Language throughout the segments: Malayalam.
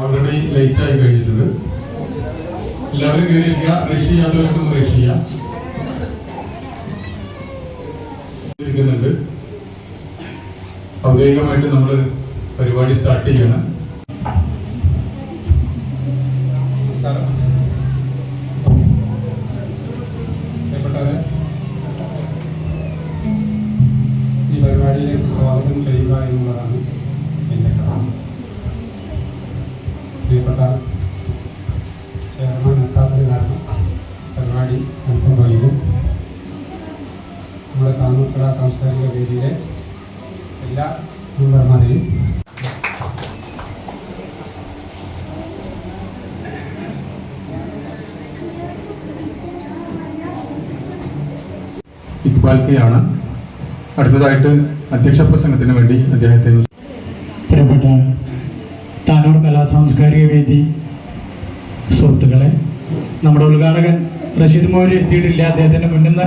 ഓൾറെഡി ലേറ്റ് ആയി കഴിഞ്ഞിട്ടുണ്ട്. എല്ലാവരും കയറിയിരിക്കുക. റഷ് ചെയ്യാത്തവർക്കും റഷ് ചെയ്യാം. ഔദ്യോഗികമായിട്ട് നമ്മൾ പരിപാടി സ്റ്റാർട്ട് ചെയ്യണം. നമസ്കാരം. ഈ പരിപാടിയിലേക്ക് സ്വാഗതം ചെയ്യുക എന്നുള്ളതാണ് എന്റെ കടമ പ്രിയപ്പെട്ട ചെയർമാൻ എത്താത്തത് കാരണം പരിപാടി അല്പം വൈകും നമ്മുടെ താന്നൂർക്കട സാംസ്കാരിക വേദിയിലെ എല്ലാ മെമ്പർമാരെയും ഇക്ബാൽ കെ ആണ്. അടുത്തതായിട്ട് അധ്യക്ഷ പ്രസംഗത്തിന് വേണ്ടി അദ്ദേഹത്തെ പ്രിയപ്പെട്ട താനൂർ കലാ സാംസ്കാരിക വേദി. സുഹൃത്തുക്കളെ നമ്മുടെ ഉദ്ഘാടകൻ റഷീദ് മോര് എത്തിയിട്ടില്ല. അദ്ദേഹത്തിന്റെ മുന്നിൽ നിന്ന്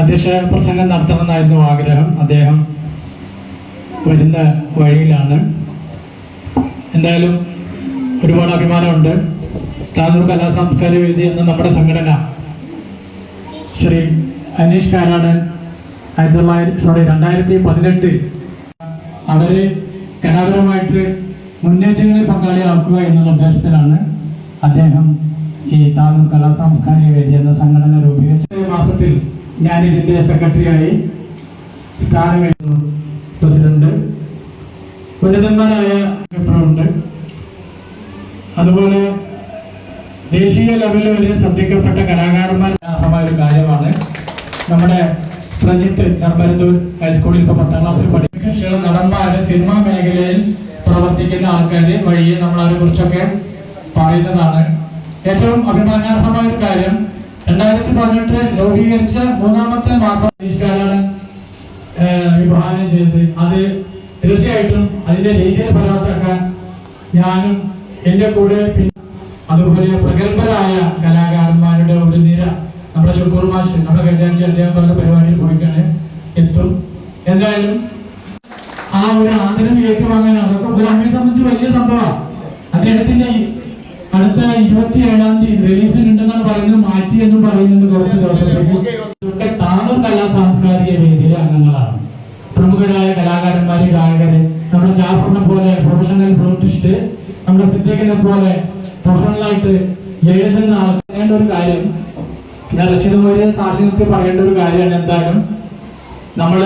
അധ്യക്ഷ പ്രസംഗം നടത്തണമെന്നായിരുന്നു ആഗ്രഹം. അദ്ദേഹം വരുന്ന വഴിയിലാണ്. എന്തായാലും ഒരുപാട് അഭിമാനമുണ്ട്. താനൂർ കലാ സാംസ്കാരിക വേദി എന്ന നമ്മുടെ സംഘടന ശ്രീ അനീഷ് കാരാടൻ ആയിരത്തി തൊള്ളായിരത്തി സോറി രണ്ടായിരത്തി പതിനെട്ടിൽ അവരെ കലാപരമായിട്ട് മുന്നേറ്റങ്ങളിൽ പങ്കാളിയാക്കുക എന്നുള്ള ഉദ്ദേശത്തിലാണ് അദ്ദേഹം ഈ താലൂക്ക് കലാ സാംസ്കാരിക വേദി എന്ന സംഘടന രൂപീകരിച്ച ഈ മാസത്തിൽ ഞാൻ ഇതിന്റെ സെക്രട്ടറിയായി സ്ഥാനമേറ്റു പ്രസിഡന്റ്. ഉന്നതന്മാരായ ഉണ്ട് അതുപോലെ ദേശീയ ലെവലിൽ വരെ ശ്രദ്ധിക്കപ്പെട്ട കലാകാരന്മാർ അർഹമായ ഒരു കാര്യമാണ്. നമ്മുടെ പ്രജിത്ത് കർമ്മരത്തൂർ ഹൈസ്കൂളിൽ ഇപ്പോൾ പത്താം ക്ലാസ്സിൽ പഠിക്കുന്ന നടന്മാര് സിനിമാ മേഖലയിൽ പ്രവർത്തിക്കുന്ന ആൾക്കാരെ വഴിയെ നമ്മൾ അതിനെ കുറിച്ചൊക്കെ പറയുന്നതാണ്. ഏറ്റവും അഭിമാനാർഹമായ ഒരു കാര്യം രണ്ടായിരത്തി പതിനെട്ട് രൂപീകരിച്ച മൂന്നാമത്തെ മാസം പരിഷ്കാരാണ് വിഭാവനം ചെയ്തത്. അത് തീർച്ചയായിട്ടും അതിന്റെ രീതിയിൽ ഫലവത്താക്കാൻ ഞാനും എന്റെ കൂടെ അതുപോലെ പ്രഗത്ഭരായ കലാകാരന്മാരുടെ ഒരു നിര നമ്മുടെ ഷുക്കൂർ മാഷ് നമ്മുടെ കല്യാണി അദ്ദേഹം പറഞ്ഞ പരിപാടിയിൽ പോയിക്കാണ് എത്തും. എന്തായാലും ആ ഒരു ആദരവ് ഏറ്റുവാങ്ങാനും അതൊക്കെ ഒരു അമ്മയെ സംബന്ധിച്ച് വലിയ സംഭവമാണ്. അദ്ദേഹത്തിന്റെ അടുത്ത ഇരുപത്തി ഏഴാം തീയതി റിലീസിനുണ്ടെന്നാണ് പറയുന്നത്. മാറ്റി എന്ന് പറയുന്നത് കുറച്ച് ദിവസത്തേക്ക്. താനൂർ കലാ സാംസ്കാരിക വേദിയിലെ അംഗങ്ങളാണ്. പ്രമുഖരായ കലാകാരന്മാര് ഗായകര് നമ്മുടെ ജാഫറിനെ പോലെ പ്രൊഫഷണൽ ഫ്ലൂട്ടിസ്റ്റ് നമ്മുടെ സിദ്ദീഖിനെ പോലെ പ്രൊഫഷണലായിട്ട് എഴുതുന്ന ആൾ. പറയേണ്ട ഒരു കാര്യം ഞാൻ റഷീദ് നിർത്തി പറയേണ്ട ഒരു കാര്യമാണ് എന്തായാലും. നമ്മൾ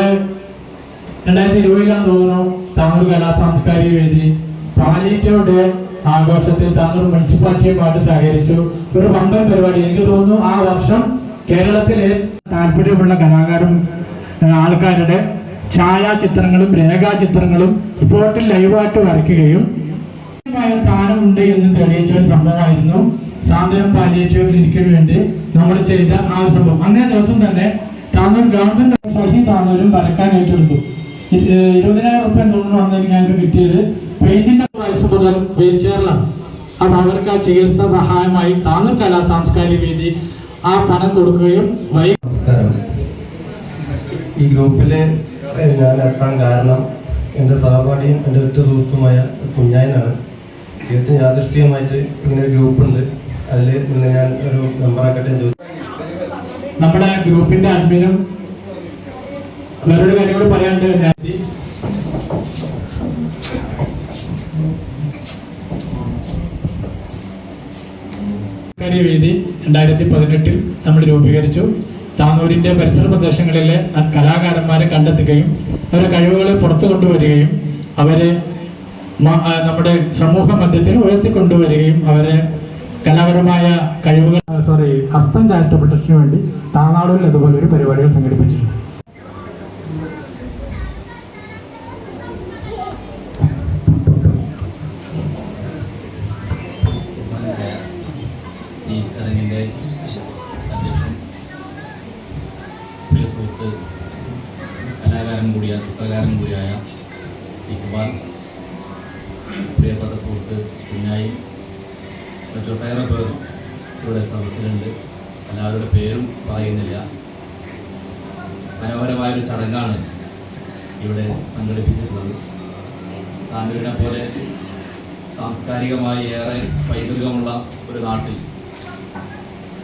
രണ്ടായിരത്തി ഇരുപതിലാന്ന് തോന്നുന്നു താനൂർ കലാ സാംസ്കാരിക വേദി പാലിയേറ്റീവ് ഡേ ആഘോഷത്തിൽ താനൂർ മുനിസിപ്പാലിറ്റിയുമായിട്ട് സഹകരിച്ചു. ഒരു പമ്പൻ പരിപാടി. എനിക്ക് തോന്നുന്നു ആ വർഷം കേരളത്തിലെ താല്പര്യമുള്ള കലാകാരും ആൾക്കാരുടെ ഛായാചിത്രങ്ങളും രേഖാചിത്രങ്ങളും സ്പോട്ടിൽ ലൈവായിട്ട് വരയ്ക്കുകയും സ്ഥാനമുണ്ട് എന്ന് തെളിയിച്ച ഒരു സംഭവമായിരുന്നു. സാന്ത്വനം പാലിയേറ്റീവ് ക്ലിനിക്കിന് വേണ്ടി നമ്മൾ ചെയ്ത ആ സംഭവം. അന്നേ ദിവസം തന്നെ താനൂർ ഗവൺമെന്റ് ശശി താനൂരും വരക്കാൻ ഏറ്റെടുത്തു ഇരുപതിനായിരം റുപ്യ തോന്നുന്നു അന്നേരം ഞങ്ങൾക്ക് കിട്ടിയത്. പെയിന്റിന്റെ വയസ്സ് മുതൽ വീൽ ചെയറിലാണ് അപ്പൊ അവർക്ക് ആ ചികിത്സ സഹായമായി താങ്ങും കലാ സാംസ്കാരിക വേദി ആ പണം കൊടുക്കുകയും വൈ ഈ ഗ്രൂപ്പിൽ ഞാൻ എത്താൻ കാരണം എന്റെ സഹപാഠിയും എന്റെ ഒറ്റ സുഹൃത്തുമായ കുഞ്ഞായനാണ്. തീർച്ചയായും യാദൃശ്ചികമായിട്ട് ഇങ്ങനെ ഒരു ഗ്രൂപ്പുണ്ട് അതിൽ നിന്ന് ഞാൻ ഒരു മെമ്പറാക്കട്ടെ ചോദിച്ചു നമ്മുടെ ഗ്രൂപ്പിന്റെ അഡ്മിനും വേറൊരു കാര്യങ്ങൾ പറയാണ്ട് സാംസ്കാരിക വേദി രണ്ടായിരത്തി പതിനെട്ടിൽ നമ്മൾ രൂപീകരിച്ചു. താനൂരിന്റെ പരിസര പ്രദേശങ്ങളിലെ കലാകാരന്മാരെ കണ്ടെത്തുകയും അവരുടെ കഴിവുകളെ പുറത്തു കൊണ്ടുവരികയും അവരെ നമ്മുടെ സമൂഹ മധ്യത്തിൽ ഉയർത്തിക്കൊണ്ടുവരികയും അവരെ കലാപരമായ കഴിവുകൾ സോറി ഹസ്തം ചാരിറ്റബിൾ ട്രസ്റ്റിന് വേണ്ടി താനാടൂരിൽ അതുപോലെ ഒരു പരിപാടികൾ സംഘടിപ്പിച്ചിട്ടുണ്ട്. മറ്റൊട്ടേറെ പേർ ഇവിടെ സദസ്സിലുണ്ട്. എല്ലാവരുടെ പേരും പറയുന്നില്ല. മനോഹരമായൊരു ചടങ്ങാണ് ഇവിടെ സംഘടിപ്പിച്ചിട്ടുള്ളത്. താനൂരിനെ പോലെ സാംസ്കാരികമായി ഏറെ പൈതൃകമുള്ള ഒരു നാട്ടിൽ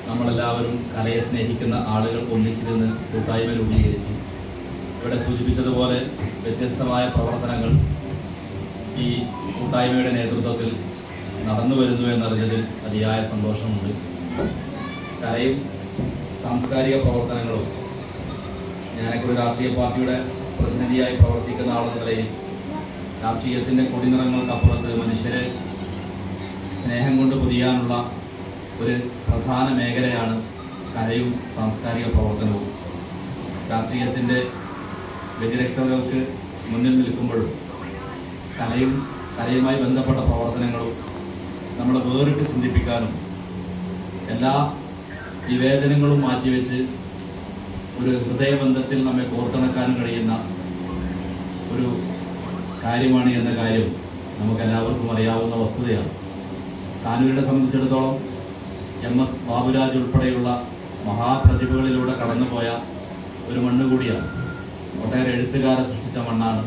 നമ്മളെല്ലാവരും കലയെ സ്നേഹിക്കുന്ന ആളുകൾ ഒന്നിച്ചിരുന്ന് കൂട്ടായ്മ രൂപീകരിച്ചു. ഇവിടെ സൂചിപ്പിച്ചതുപോലെ വ്യത്യസ്തമായ പ്രവർത്തനങ്ങൾ ഈ കൂട്ടായ്മയുടെ നേതൃത്വത്തിൽ നടന്നു വരുന്നു എന്നറിഞ്ഞതിൽ അതിയായ സന്തോഷമുണ്ട്. കലയും സാംസ്കാരിക പ്രവർത്തനങ്ങളും ഞാനൊക്കെ ഒരു രാഷ്ട്രീയ പാർട്ടിയുടെ പ്രതിനിധിയായി പ്രവർത്തിക്കുന്ന ആളെന്ന നിലയിൽ രാഷ്ട്രീയത്തിന്റെ കൊടിനിറങ്ങൾക്കപ്പുറത്ത് മനുഷ്യരെ സ്നേഹം കൊണ്ട് പൊതിയാനുള്ള ഒരു പ്രധാന മേഖലയാണ് കലയും സാംസ്കാരിക പ്രവർത്തനവും. രാഷ്ട്രീയത്തിന്റെ വ്യതിരക്തതകൾക്ക് മുന്നിൽ നിൽക്കുമ്പോഴും കലയും കലയുമായി ബന്ധപ്പെട്ട പ്രവർത്തനങ്ങളും നമ്മളെ വേറിട്ട് ചിന്തിപ്പിക്കാനും എല്ലാ വിവേചനങ്ങളും മാറ്റിവെച്ച് ഒരു ഹൃദയബന്ധത്തിൽ നമ്മെ കോർത്തിണക്കാനും കഴിയുന്ന ഒരു കാര്യമാണ് എന്ന കാര്യം നമുക്കെല്ലാവർക്കും അറിയാവുന്ന വസ്തുതയാണ്. താനൂരിനെ സംബന്ധിച്ചിടത്തോളം എം എസ് ബാബുരാജ് ഉൾപ്പെടെയുള്ള മഹാപ്രതിഭകളിലൂടെ കടന്നുപോയ ഒരു മണ്ണ് കൂടിയാണ്. ഒട്ടേറെ എഴുത്തുകാരെ സൃഷ്ടിച്ച മണ്ണാണ്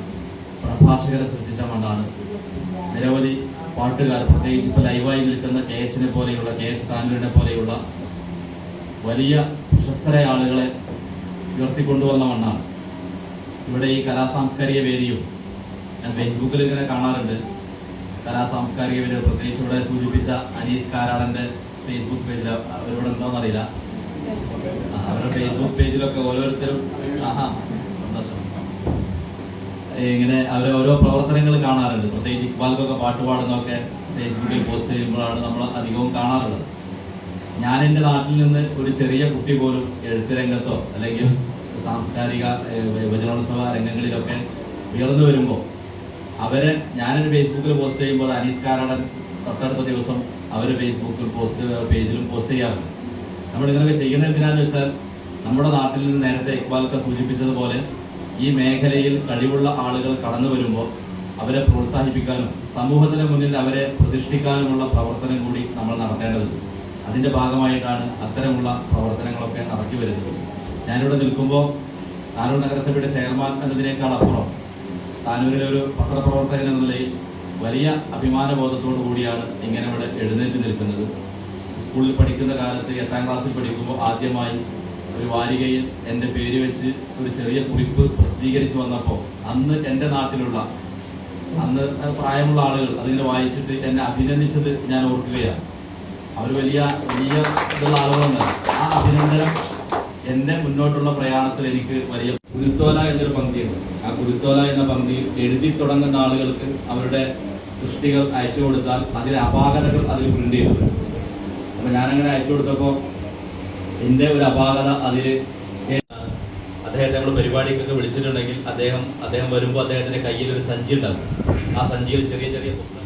പ്രഭാഷകരെ സൃഷ്ടിച്ച മണ്ണാണ്. നിരവധി പാട്ടുകാർ പ്രത്യേകിച്ച് ഇപ്പോൾ ലൈവായി നിൽക്കുന്ന കെ എച്ചിനെ പോലെയുള്ള കെ എച്ച് താനൂരിനെ പോലെയുള്ള വലിയ പ്രശസ്തരായ ആളുകളെ ഉയർത്തിക്കൊണ്ടുവന്ന മണ്ണാണ്. ഇവിടെ ഈ കലാസാംസ്കാരിക വേദിയും ഞാൻ ഫേസ്ബുക്കിൽ ഇങ്ങനെ കാണാറുണ്ട്. കലാസാംസ്കാരിക വേദി പ്രത്യേകിച്ച് ഇവിടെ സൂചിപ്പിച്ച അനീസ് കാരാടന്റെ ഫേസ്ബുക്ക് പേജിൽ അവരിവിടെ എന്താണെന്നറിയില്ല അവരുടെ ഫേസ്ബുക്ക് പേജിലൊക്കെ ഓരോരുത്തരും ആഹാ. ഇങ്ങനെ അവരെ ഓരോ പ്രവർത്തനങ്ങൾ കാണാറുണ്ട്. പ്രത്യേകിച്ച് ഇക്ബാൽക്കൊക്കെ പാട്ട് പാടുന്നതൊക്കെ ഫേസ്ബുക്കിൽ പോസ്റ്റ് ചെയ്യുമ്പോഴാണ് നമ്മൾ അധികവും കാണാറുള്ളത്. ഞാൻ എന്റെ നാട്ടിൽ നിന്ന് ഒരു ചെറിയ കുട്ടി പോലും എഴുത്ത് രംഗത്തോ അല്ലെങ്കിൽ സാംസ്കാരിക യുവജനോത്സവ രംഗങ്ങളിലൊക്കെ ഉയർന്നു വരുമ്പോൾ അവരെ ഞാനൊരു ഫേസ്ബുക്കിൽ പോസ്റ്റ് ചെയ്യുമ്പോൾ അനീസ് കാരടൻ തൊട്ടടുത്ത ദിവസം അവർ ഫേസ്ബുക്കിൽ പോസ്റ്റ് പേജിലും പോസ്റ്റ് ചെയ്യാറുണ്ട്. നമ്മൾ ഇങ്ങനെയൊക്കെ ചെയ്യുന്നത് എന്തിനാന്ന് വെച്ചാൽ നമ്മുടെ നാട്ടിൽ നിന്ന് നേരത്തെ ഇക്ബാൽക്ക സൂചിപ്പിച്ചതുപോലെ ഈ മേഖലയിൽ കഴിവുള്ള ആളുകൾ കടന്നു വരുമ്പോൾ അവരെ പ്രോത്സാഹിപ്പിക്കാനും സമൂഹത്തിന് മുന്നിൽ അവരെ പ്രതിഷ്ഠിക്കാനുമുള്ള പ്രവർത്തനം കൂടി നമ്മൾ നടത്തേണ്ടതുണ്ട്. അതിന്റെ ഭാഗമായിട്ടാണ് അത്തരമുള്ള പ്രവർത്തനങ്ങളൊക്കെ നടത്തി വരുന്നത്. ഞാനിവിടെ നിൽക്കുമ്പോൾ താനൂർ നഗരസഭയുടെ ചെയർമാൻ എന്നതിനേക്കാൾ അപ്പുറം താനൂരിലെ ഒരു പത്രപ്രവർത്തകൻ എന്ന നിലയിൽ വലിയ അഭിമാനബോധത്തോടു കൂടിയാണ് ഇങ്ങനെ ഇവിടെ എഴുന്നേറ്റ് നിൽക്കുന്നത്. സ്കൂളിൽ പഠിക്കുന്ന കാലത്ത് എട്ടാം ക്ലാസ്സിൽ പഠിക്കുമ്പോൾ ആദ്യമായി ഒരു വാരികയിൽ എന്റെ പേര് വെച്ച് ഒരു ചെറിയ കുറിപ്പ് പ്രസിദ്ധീകരിച്ചു വന്നപ്പോൾ അന്ന് എന്റെ നാട്ടിലുള്ള അന്ന് പ്രായമുള്ള ആളുകൾ അതിനെ വായിച്ചിട്ട് എന്നെ അഭിനന്ദിച്ചത് ഞാൻ ഓർക്കുകയാണ്. അവർ വലിയ വലിയ ഇതുള്ള ആളുകളാണ് ആ അഭിനന്ദനം എന്റെ മുന്നോട്ടുള്ള പ്രയാണത്തിൽ എനിക്ക് വലിയ കുരുത്തോല എന്നൊരു പങ്ക്തിയുണ്ട്. ആ കുരുത്തോല എന്ന പങ്ക്തിയിൽ എഴുതി തുടങ്ങുന്ന ആളുകൾക്ക് അവരുടെ സൃഷ്ടികൾ അയച്ചു കൊടുത്താൽ അതിലെ അപാകതകൾ അതിൽ പ്രിന്റ് ചെയ്തിട്ടുണ്ട് അപ്പം ഞാനങ്ങനെ അയച്ചു കൊടുത്തപ്പോൾ എന്റെ ഒരു അപാകത അതിൽ അദ്ദേഹത്തെ നമ്മൾ പരിപാടിക്കൊക്കെ വിളിച്ചിട്ടുണ്ടെങ്കിൽ അദ്ദേഹം അദ്ദേഹം വരുമ്പോൾ അദ്ദേഹത്തിന്റെ കയ്യിൽ ഒരു സഞ്ചി ഉണ്ടാകും ആ സഞ്ചിയിൽ ചെറിയ ചെറിയ പുസ്തകം.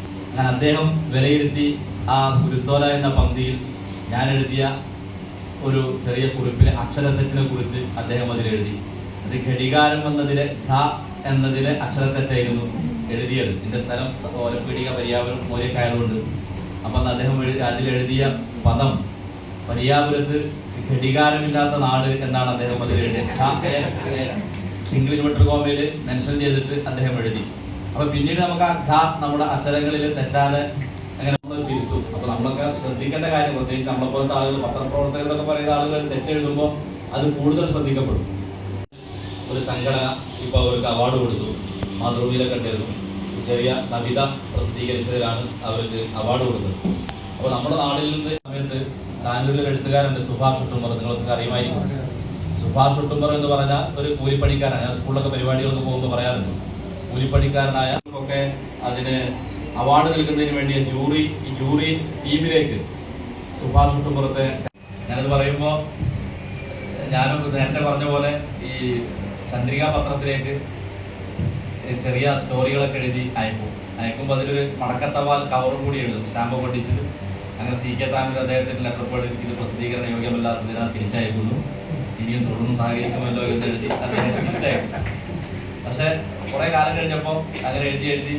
അദ്ദേഹം വിലയിരുത്തി ആ ഗുരുത്തോല എന്ന പങ്ക്തിയിൽ ഞാൻ എഴുതിയ ഒരു ചെറിയ കുറിപ്പിലെ അക്ഷരത്തെറ്റിനെ കുറിച്ച് അദ്ദേഹം അതിൽ എഴുതി അത് ഘടികാരം എന്നതിലെ ധ എന്നതിലെ അക്ഷരത്തെറ്റായിരുന്നു എഴുതിയത്. എന്റെ സ്ഥലം ഓലപ്പീടിക പര്യാവരം മൂലക്കായതുകൊണ്ട് അപ്പം അന്ന് അദ്ദേഹം എഴുതി അതിലെഴുതിയ പദം പര്യാപുരത്ത് ഘടികാരമില്ലാത്ത നാട് എന്നാണ് അദ്ദേഹം അതിൽ എഴുതിയത് സിംഗിൾ ഇൻവെർട്ടർ കോമയിൽ മെൻഷൻ ചെയ്തിട്ട് അദ്ദേഹം എഴുതി. അപ്പൊ പിന്നീട് നമുക്ക് ആ ഘ നമ്മുടെ അക്ഷരങ്ങളിൽ തെറ്റാതെ അങ്ങനെ നമ്മൾ തിരുത്തും. അപ്പൊ നമ്മളൊക്കെ ശ്രദ്ധിക്കേണ്ട കാര്യം പ്രത്യേകിച്ച് നമ്മളെ പോലത്തെ ആളുകൾ പത്രപ്രവർത്തകർ പറയുന്ന ആളുകൾ തെറ്റെഴുതുമ്പോൾ അത് കൂടുതൽ ശ്രദ്ധിക്കപ്പെടും. ഒരു സംഘടന ഇപ്പൊ അവർക്ക് അവാർഡ് കൊടുത്തു. മാതൃഭൂമിയിലൊക്കെ ഉണ്ടായിരുന്നു. ചെറിയ കവിത പ്രസിദ്ധീകരിച്ചതിലാണ് അവർക്ക് അവാർഡ് കൊടുത്തത്. അപ്പോൾ നമ്മുടെ നാടിൽ നിന്ന് സമയത്ത് താനൂരിൽ എഴുത്തുകാരുണ്ട് സുഭാഷ് ഒട്ടുമ്പർ നിങ്ങൾക്ക് അറിയുമായിരിക്കും. സുഭാഷ് ഒട്ടുമ്പർ എന്ന് പറഞ്ഞാൽ ഒരു കൂലിപ്പണിക്കാരാണ് ഞാൻ സ്കൂളിലൊക്കെ പരിപാടികൾക്ക് പോകുമ്പോൾ പറയാറുണ്ട്. കൂലിപ്പണിക്കാരനായ ഒക്കെ അതിന് അവാർഡ് നൽകുന്നതിന് വേണ്ടിയ ജൂറി ഈ ജൂറി ടീമിലേക്ക് സുഭാഷ് ഒട്ടുമ്പുറത്തെ ഞാനത് പറയുമ്പോൾ ഞാനും നേരത്തെ പറഞ്ഞ പോലെ ഈ ചന്ദ്രിക പത്രത്തിലേക്ക് ചെറിയ സ്റ്റോറികളൊക്കെ എഴുതി അയക്കും. അയക്കുമ്പോൾ അതിലൊരു മടക്കത്തവാൽ കവറും കൂടി എഴുതും. സ്റ്റാമ്പ് പൊട്ടിച്ചിട്ട് അങ്ങനെ സി കെ താമിൽ അദ്ദേഹത്തിന്റെ ലെറ്റർ പേഡ് ഇത് പ്രസിദ്ധീകരണ യോഗ്യമല്ലാത്തതിനാൽ തിരിച്ചയക്കുന്നു. ഇനിയും തുടർന്ന് സഹകരിക്കുമല്ലോ എന്ന് എഴുതി അദ്ദേഹം തിരിച്ചയക്കും. പക്ഷെ കുറെ കാലം കഴിഞ്ഞപ്പോൾ അങ്ങനെ എഴുതി എഴുതി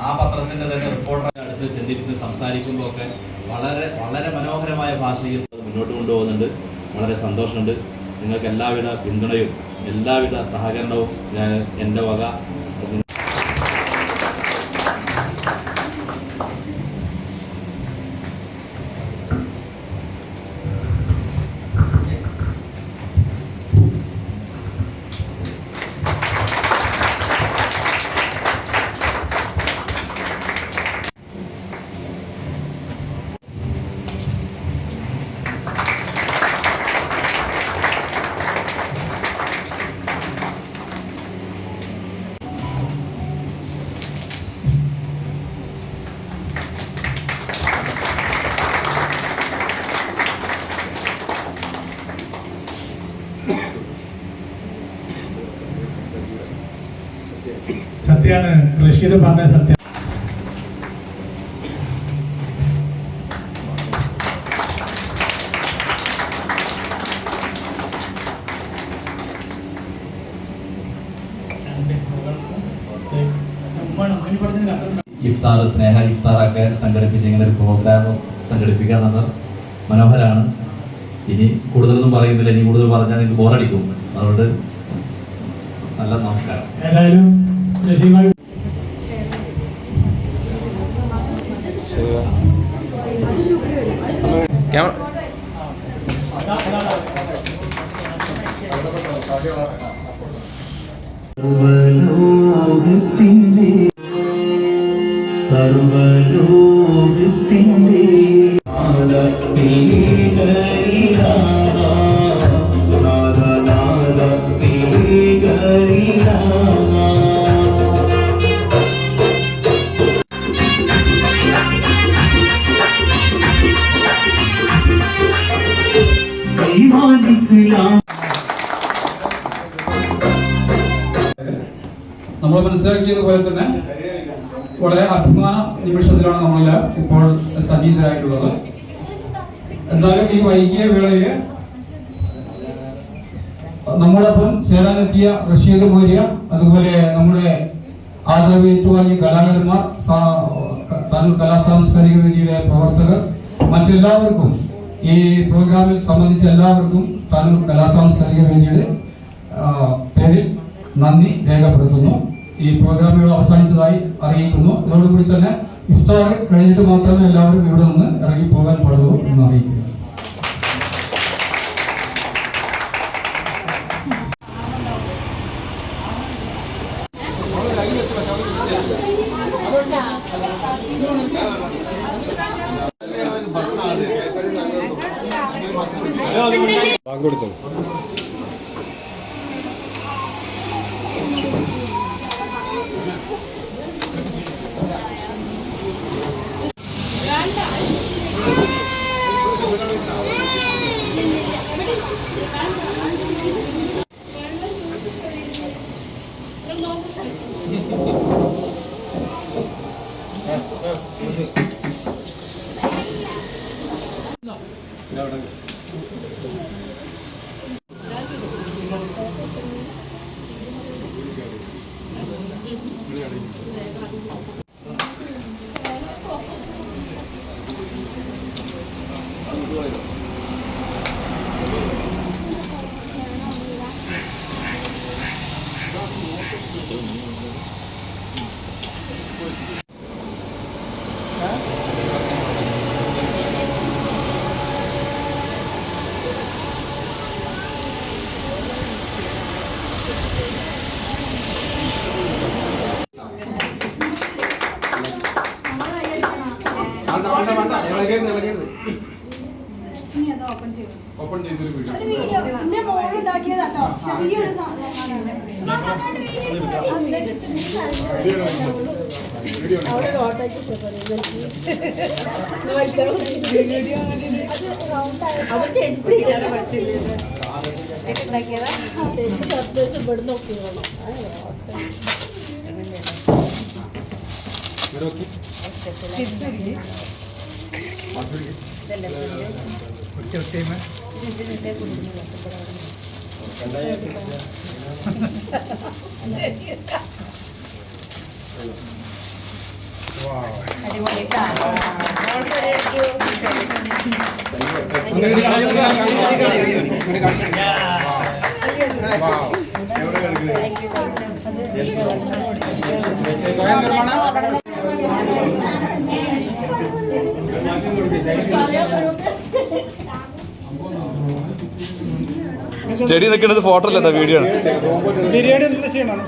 ആ പത്രത്തിന്റെ തന്നെ റിപ്പോർട്ടർ അടുത്ത് ചെന്നിരുന്ന് സംസാരിക്കുമ്പോൾ ഒക്കെ വളരെ വളരെ മനോഹരമായ ഭാഷയിൽ മുന്നോട്ട് കൊണ്ടുപോകുന്നുണ്ട്. വളരെ സന്തോഷമുണ്ട്. നിങ്ങൾക്ക് എല്ലാവിധ പിന്തുണയും എല്ലാവിധ സഹകരണവും ഞാൻ എന്റെ വക സത്യമാണ്. റഷീദ് പറഞ്ഞ സത്യം. ഇഫ്താർ സ്നേഹ ഇഫ്താറൊക്കെ സംഘടിപ്പിച്ച് ഇങ്ങനെ ഒരു പ്രോഗ്രാം സംഘടിപ്പിക്കുക എന്നത് മനോഹരമാണ് ഇനി കൂടുതലൊന്നും പറയുന്നില്ല. ഇനി കൂടുതൽ പറഞ്ഞാൽ നിങ്ങൾക്ക് ബോറടിക്കും അതുകൊണ്ട് നല്ല നമസ്കാരം. ഏതായാലും റഷീദ് സർവലോകത്തിന്റെ സർവലോകത്തിന്റെ ഇപ്പോൾ സന്നിഹിതരായിട്ടുള്ളത്. എന്തായാലും ഈ വൈകിയ വേളയിൽ നമ്മളൊപ്പം ചേരാനെത്തിയ റഷീദ് മൗര്യ അതുപോലെ നമ്മുടെ ആദരവേറ്റുവാങ്ങിയ കലാകാരന്മാർ താനൂർ കലാ സാംസ്കാരിക വേദിയുടെ പ്രവർത്തകർ മറ്റെല്ലാവർക്കും ഈ പ്രോഗ്രാമിൽ സംബന്ധിച്ച എല്ലാവർക്കും താനൂർ കലാ സാംസ്കാരിക വേദിയുടെ പേരിൽ നന്ദി രേഖപ്പെടുത്തുന്നു. ഈ പ്രോഗ്രാം ഇവിടെ അവസാനിച്ചതായി അറിയിക്കുന്നു. അതോടുകൂടി തന്നെ ഇഫ്താർ കഴിഞ്ഞിട്ട് മാത്രമേ എല്ലാവരും ഇവിടെ നിന്ന് ഇറങ്ങി പോകാൻ പാടുള്ളൂ എന്ന് 对都 അറിയിക്കുന്നു ഓപ്പൺ ചെയ്തൊരു വീഡിയോ ഒരു വീഡിയോ എന്റെ മോൾ ഉണ്ടാക്കിയതാട്ടോ സ്വയം സാധനമാണ് സ്റ്റഡി നിൽക്കുന്നത് ഫോട്ടോ അല്ല വീഡിയോ ആണ് ബിരിയാണി എന്താ ചെയ്യണം?